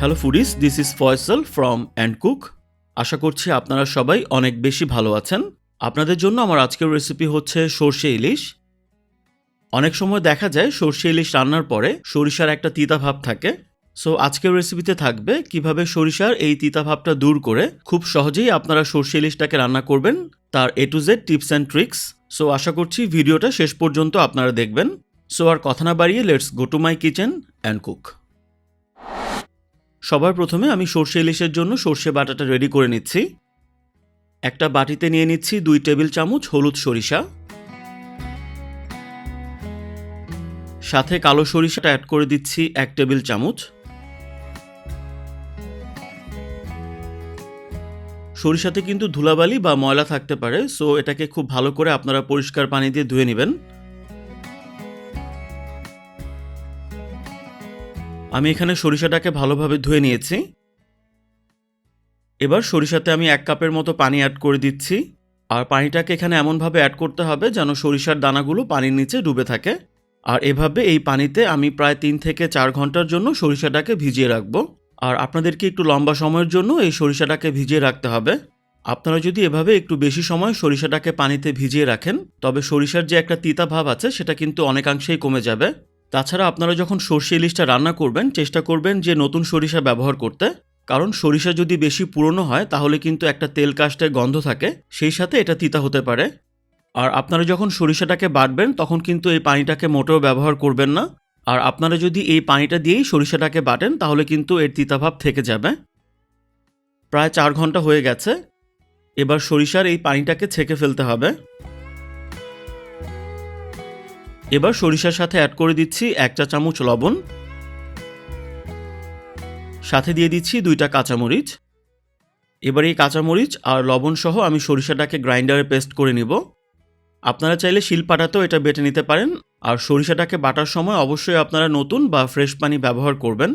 Hello foodies this is Faisal from and cook আশা করছি আপনারা সবাই অনেক বেশি ভালো আছেন। আপনাদের জন্য আমার আজকের রেসিপি হচ্ছে সর্ষে ইলিশ। অনেক সময় দেখা যায় সর্ষে ইলিশ রান্নার পরে সরিষার একটা তিতা ভাব থাকে। সো আজকের রেসিপিতে থাকবে কীভাবে সরিষার এই তিতা ভাবটা দূর করে খুব সহজেই আপনারা সর্ষে ইলিশটাকে রান্না করবেন, তার A to Z tips and tricks so আশা করছি ভিডিওটা শেষ পর্যন্ত আপনারা দেখবেন। সো আর কথা না বাড়িয়ে let's go to my kitchen and cook সবার প্রথমে আমি সর্ষে ইলিশের জন্য সর্ষে বাটাটা রেডি করে নিচ্ছি। একটা বাটিতে নিয়ে নিচ্ছি দুই টেবিল চামচ হলুদ সরিষা। সাথে কালো সরিষাটা অ্যাড করে দিচ্ছি এক টেবিল চামচ। সরিষাতে কিন্তু ধুলাবালি বা ময়লা থাকতে পারে সো এটাকে খুব ভালো করে আপনারা পরিষ্কার পানি দিয়ে ধুয়ে নেবেন। আমি এখানে সরিষাটাকে ভালোভাবে ধুয়ে নিয়েছি। এবার সরিষাতে আমি এক কাপের মতো পানি অ্যাড করে দিচ্ছি। আর পানিটাকে এখানে এমনভাবে অ্যাড করতে হবে যেন সরিষার দানাগুলো পানির নিচে ডুবে থাকে। আর এভাবে এই পানিতে আমি প্রায় তিন থেকে চার ঘণ্টার জন্য সরিষাটাকে ভিজিয়ে রাখব। আর আপনাদেরকে একটু লম্বা সময়ের জন্য এই সরিষাটাকে ভিজিয়ে রাখতে হবে। আপনারা যদি এভাবে একটু বেশি সময় সরিষাটাকে পানিতে ভিজিয়ে রাখেন, তবে সরিষার যে একটা তিতা ভাব আছে, সেটা কিন্তু অনেকাংশেই কমে যাবে। তাছাড়া আপনারা যখন সর্ষে ইলিশটা রান্না করবেন, চেষ্টা করবেন যে নতুন সরিষা ব্যবহার করতে। কারণ সরিষা যদি বেশি পুরনো হয়, তাহলে কিন্তু একটা তেল কাস্টের গন্ধ থাকে, সেই সাথে এটা তিতা হতে পারে। আর আপনারা যখন সরিষাটাকে বাটবেন, তখন কিন্তু এই পানিটাকে মোটেও ব্যবহার করবেন না। আর আপনারা যদি এই পানিটা দিয়েই সরিষাটাকে বাটেন, তাহলে কিন্তু এর তিতাভাব থেকে যাবে। প্রায় চার ঘণ্টা হয়ে গেছে। এবার সরিষার এই পানিটাকে ছেঁকে ফেলতে হবে। এবার সরিষার সাথে অ্যাড করে দিচ্ছি এক চা চামচ লবণ। সাথে দিয়ে দিচ্ছি দুইটা কাঁচামরিচ। এবার এই কাঁচামরিচ আর লবণ সহ আমি সরিষাটাকে গ্রাইন্ডারে পেস্ট করে নিব। আপনারা চাইলে শিলপাটাতেও এটা বেটে নিতে পারেন। আর সরিষাটাকে বাটার সময় অবশ্যই আপনারা নতুন বা ফ্রেশ পানি ব্যবহার করবেন।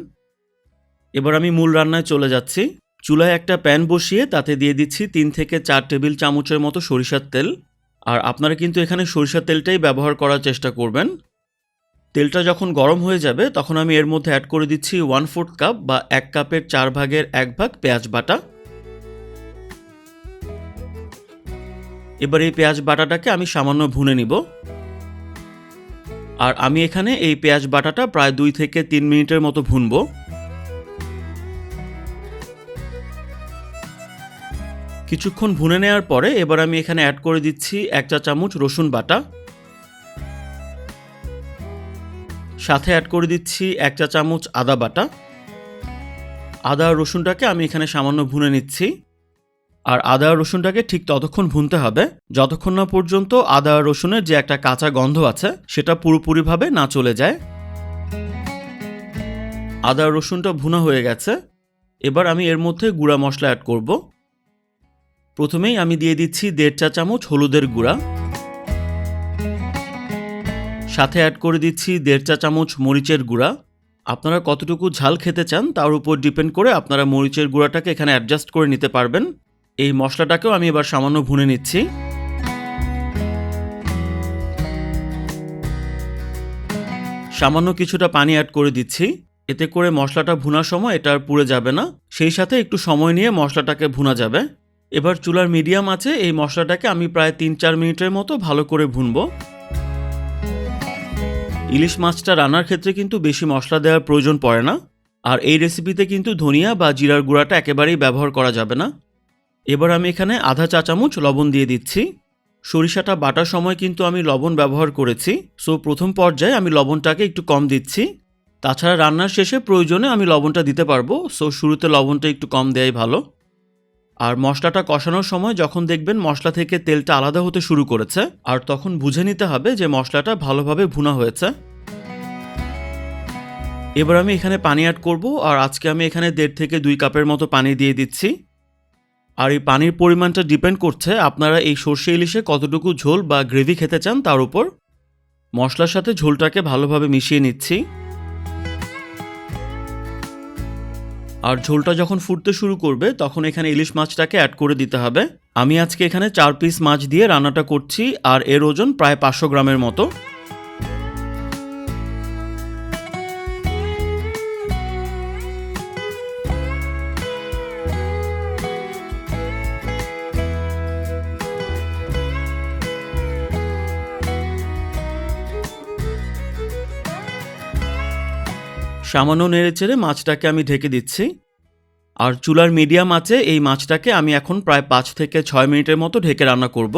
এবার আমি মূল রান্নায় চলে যাচ্ছি। চুলায় একটা প্যান বসিয়ে তাতে দিয়ে দিচ্ছি তিন থেকে চার টেবিল চামচের মতো সরিষার তেল। আর আপনারা কিন্তু এখানে সরিষার তেলটাই ব্যবহার করার চেষ্টা করবেন। তেলটা যখন গরম হয়ে যাবে, তখন আমি এর মধ্যে অ্যাড করে দিচ্ছি ওয়ান ফোর্থ কাপ বা এক কাপের চার ভাগের এক ভাগ পেঁয়াজ বাটা। এবার এই পেঁয়াজ বাটাটাকে আমি সামান্য ভুনে নিব। আর আমি এখানে এই পেঁয়াজ বাটাটা প্রায় দুই থেকে তিন মিনিটের মতো ভুনবো। কিছুক্ষণ ভুনে নেওয়ার পরে এবার আমি এখানে অ্যাড করে দিচ্ছি এক চা চামচ রসুন বাটা। সাথে অ্যাড করে দিচ্ছি এক চা চামচ আদা বাটা। আদা আর রসুনটাকে আমি এখানে সামান্য ভুনে নিচ্ছি। আর আদা আর রসুনটাকে ঠিক ততক্ষণ ভুনতে হবে, যতক্ষণ না পর্যন্ত আদা আর রসুনের যে একটা কাঁচা গন্ধ আছে, সেটা পুরোপুরিভাবে না চলে যায়। আদা রসুনটা ভুনা হয়ে গেছে। এবার আমি এর মধ্যে গুঁড়া মশলা অ্যাড করব। প্রথমেই আমি দিয়ে দিচ্ছি দেড় চা চামচ হলুদের গুঁড়া। সাথে অ্যাড করে দিচ্ছি দেড় চা চামচ মরিচের গুঁড়া। আপনারা কতটুকু ঝাল খেতে চান তার উপর ডিপেন্ড করে আপনারা মরিচের গুঁড়াটাকে এখানে অ্যাডজাস্ট করে নিতে পারবেন। এই মশলাটাকেও আমি এবার সামান্য ভুনে নিচ্ছি। সামান্য কিছুটা পানি অ্যাড করে দিচ্ছি। এতে করে মশলাটা ভুনার সময় এটা আর পুড়ে যাবে না। সেই সাথে একটু সময় নিয়ে মশলাটাকে ভুনা যাবে। এবার চুলার মিডিয়াম আছে, এই মশলাটাকে আমি প্রায় তিন চার মিনিটের মতো ভালো করে ভুনবো। ইলিশ মাছটা রান্নার ক্ষেত্রে কিন্তু বেশি মশলা দেওয়ার প্রয়োজন পড়ে না, আর এই রেসিপিতে কিন্তু ধনিয়া বা জিরার গুঁড়াটা একেবারেই ব্যবহার করা যাবে না। এবার আমি এখানে আধা চা চামচ লবণ দিয়ে দিচ্ছি। সরিষাটা বাটার সময় কিন্তু আমি লবণ ব্যবহার করেছি, সো প্রথম পর্যায়ে আমি লবণটাকে একটু কম দিচ্ছি। তাছাড়া রান্নার শেষে প্রয়োজনে আমি লবণটা দিতে পারব, সো শুরুতে লবণটা একটু কম দেওয়াই ভালো। আর মশলাটা কষানোর সময় যখন দেখবেন মশলা থেকে তেলটা আলাদা হতে শুরু করেছে, আর তখন বুঝে নিতে হবে যে মশলাটা ভালোভাবে ভুনা হয়েছে। এবার আমি এখানে পানি অ্যাড করব, আর আজকে আমি এখানে দেড় থেকে দুই কাপের মতো পানি দিয়ে দিচ্ছি। আর এই পানির পরিমাণটা ডিপেন্ড করছে আপনারা এই সর্ষে ইলিশে কতটুকু ঝোল বা গ্রেভি খেতে চান তার উপর। মশলার সাথে ঝোলটাকে ভালোভাবে মিশিয়ে নিচ্ছি। আর ঝোলটা যখন ফুটতে শুরু করবে, তখন এখানে ইলিশ মাছটাকে অ্যাড করে দিতে হবে। আমি আজকে এখানে চার পিস মাছ দিয়ে রান্নাটা করছি, আর এর ওজন প্রায় পাঁচশো গ্রামের মতো। সামান্য নেড়ে চেড়ে মাছটাকে আমি ঢেকে দিচ্ছি। আর চুলার মিডিয়াম আছে, এই মাছটাকে আমি এখন প্রায় পাঁচ থেকে ছয় মিনিটের মতো ঢেকে রান্না করব।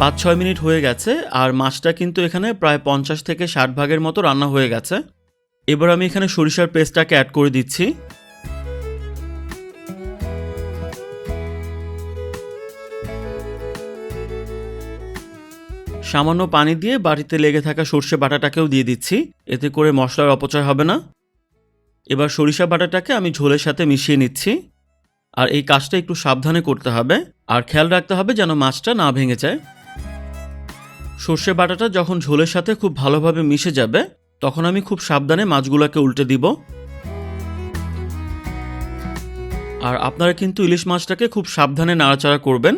পাঁচ ছয় মিনিট হয়ে গেছে, আর মাছটা কিন্তু এখানে প্রায় পঞ্চাশ থেকে ষাট ভাগের মতো রান্না হয়ে গেছে। এবার আমি এখানে সরিষার পেস্টটাকে অ্যাড করে দিচ্ছি। সামান্য পানি দিয়ে বাটিতে লেগে থাকা সর্ষে বাটাটাকেও দিয়ে দিচ্ছি। এতে করে মশলার অপচয় হবে না। এবার সরিষা বাটাটাকে আমি ঝোলের সাথে মিশিয়ে নিচ্ছি। আর এই কাজটা একটু সাবধানে করতে হবে। আর খেয়াল রাখতে হবে যেন মাছটা না ভেঙে যায়। সর্ষে বাটাটা যখন ঝোলের সাথে খুব ভালোভাবে মিশে যাবে, তখন আমি খুব সাবধানে মাছগুলোকে উল্টে দিব। আর আপনারা কিন্তু ইলিশ মাছটাকে খুব সাবধানে নাড়াচাড়া করবেন।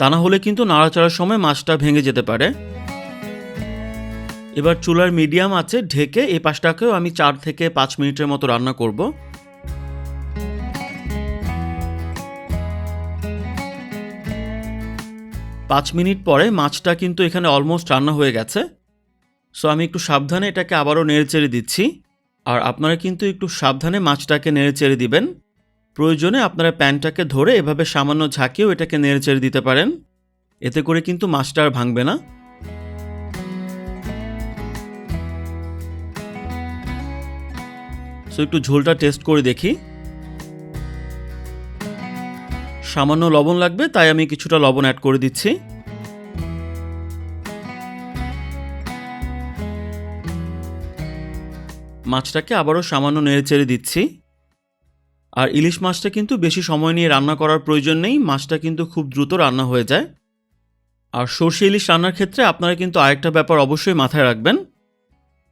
তা না হলে কিন্তু নাড়াচাড়ার সময় মাছটা ভেঙে যেতে পারে। এবার চুলার মিডিয়াম আছে, ঢেকে এই পাশটাকেও আমি চার থেকে পাঁচ মিনিটের মতো রান্না করব। পাঁচ মিনিট পরে মাছটা কিন্তু এখানে অলমোস্ট রান্না হয়ে গেছে। সো আমি একটু সাবধানে এটাকে আবারও নেড়ে চেড়ে দিচ্ছি। আর আপনারা কিন্তু একটু সাবধানে মাছটাকে নেড়ে চেড়ে দিবেন। প্রয়োজনে আপনারা প্যানটাকে ধরে এভাবে সামান্য ঝাঁকিয়েও এটাকে নেড়ে চেড়ে দিতে পারেন। এতে করে কিন্তু মাছটা আর ভাঙবে না। সো একটু ঝোলটা টেস্ট করে দেখি। সামান্য লবণ লাগবে, তাই আমি কিছুটা লবণ অ্যাড করে দিচ্ছি। মাছটাকে আবারও সামান্য নেড়ে চেড়ে দিচ্ছি। আর ইলিশ মাছটা কিন্তু বেশি সময় নিয়ে রান্না করার প্রয়োজন নেই, মাছটা কিন্তু খুব দ্রুত রান্না হয়ে যায়। আর সর্ষে ইলিশ রান্নার ক্ষেত্রে আপনারা কিন্তু আরেকটা ব্যাপার অবশ্যই মাথায় রাখবেন।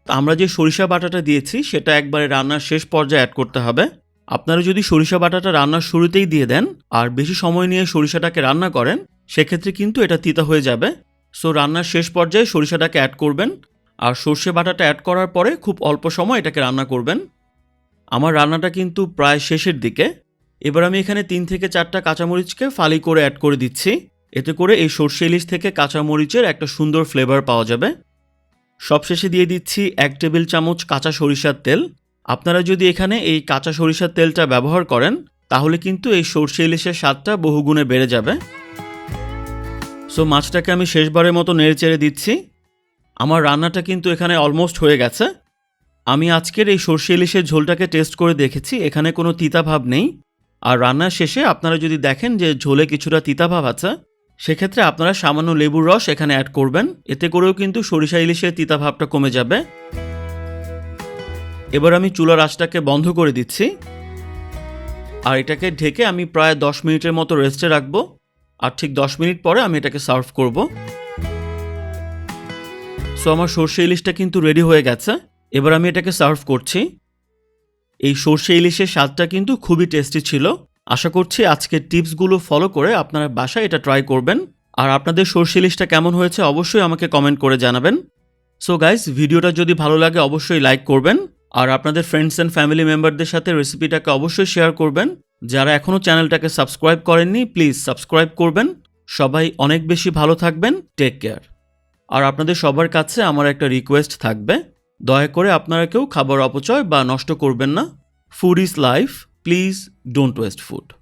আমরা যে সরিষা বাটাটা দিয়েছি, সেটা একবারে রান্নার শেষ পর্যায়ে অ্যাড করতে হবে। আপনারা যদি সরিষা বাটাটা রান্নার শুরুতেই দিয়ে দেন আর বেশি সময় নিয়ে সরিষাটাকে রান্না করেন, সেক্ষেত্রে কিন্তু এটা তিতা হয়ে যাবে। সো রান্নার শেষ পর্যায়ে সরিষাটাকে অ্যাড করবেন। আর সর্ষে বাটাটা অ্যাড করার পরে খুব অল্প সময় এটাকে রান্না করবেন। আমার রান্নাটা কিন্তু প্রায় শেষের দিকে। এবার আমি এখানে তিন থেকে চারটা কাঁচামরিচকে ফালি করে অ্যাড করে দিচ্ছি। এতে করে এই সর্ষে ইলিশ থেকে কাঁচামরিচের একটা সুন্দর ফ্লেভার পাওয়া যাবে। সবশেষে দিয়ে দিচ্ছি এক টেবিল চামচ কাঁচা সরিষার তেল। আপনারা যদি এখানে এই কাঁচা সরিষার তেলটা ব্যবহার করেন, তাহলে কিন্তু এই সর্ষে ইলিশের স্বাদটা বহুগুণে বেড়ে যাবে। সো মাছটাকে আমি শেষবারের মতো নেড়ে চেড়ে দিচ্ছি। আমার রান্নাটা কিন্তু এখানে অলমোস্ট হয়ে গেছে। আমি আজকের এই সর্ষে ইলিশের ঝোলটাকে টেস্ট করে দেখেছি, এখানে কোনো তিতাভাব নেই। আর রান্নার শেষে আপনারা যদি দেখেন যে ঝোলে কিছুটা তিতাভাব আছে, সেক্ষেত্রে আপনারা সামান্য লেবুর রস এখানে অ্যাড করবেন। এতে করেও কিন্তু সরিষা ইলিশের তিতাভাবটা কমে যাবে। এবার আমি চুলার আঁচটাকে বন্ধ করে দিচ্ছি। আর এটাকে ঢেকে আমি প্রায় দশ মিনিটের মতো রেস্টে রাখব। আর ঠিক দশ মিনিট পরে আমি এটাকে সার্ভ করব। সো আমার সর্ষে ইলিশটা কিন্তু রেডি হয়ে গেছে। এবার আমি এটাকে সার্ভ করছি। এই সর্ষে ইলিশের স্বাদটা কিন্তু খুবই টেস্টি ছিল। আশা করছি আজকের টিপসগুলো ফলো করে আপনারা বাসায় এটা ট্রাই করবেন। আর আপনাদের সর্ষে ইলিশটা কেমন হয়েছে অবশ্যই আমাকে কমেন্ট করে জানাবেন। সো গাইস, ভিডিওটা যদি ভালো লাগে অবশ্যই লাইক করবেন। আর আপনাদের ফ্রেন্ডস অ্যান্ড ফ্যামিলি মেম্বারদের সাথে রেসিপিটাকে অবশ্যই শেয়ার করবেন। যারা এখনও চ্যানেলটাকে সাবস্ক্রাইব করেননি প্লিজ সাবস্ক্রাইব করবেন। সবাই অনেক বেশি ভালো থাকবেন। টেক কেয়ার আর আপনাদের সবার কাছে আমার একটা রিকোয়েস্ট থাকবে। দয়া করে আপনারা কেউ খাবার অপচয় বা নষ্ট করবেন না। Food is life please don't waste food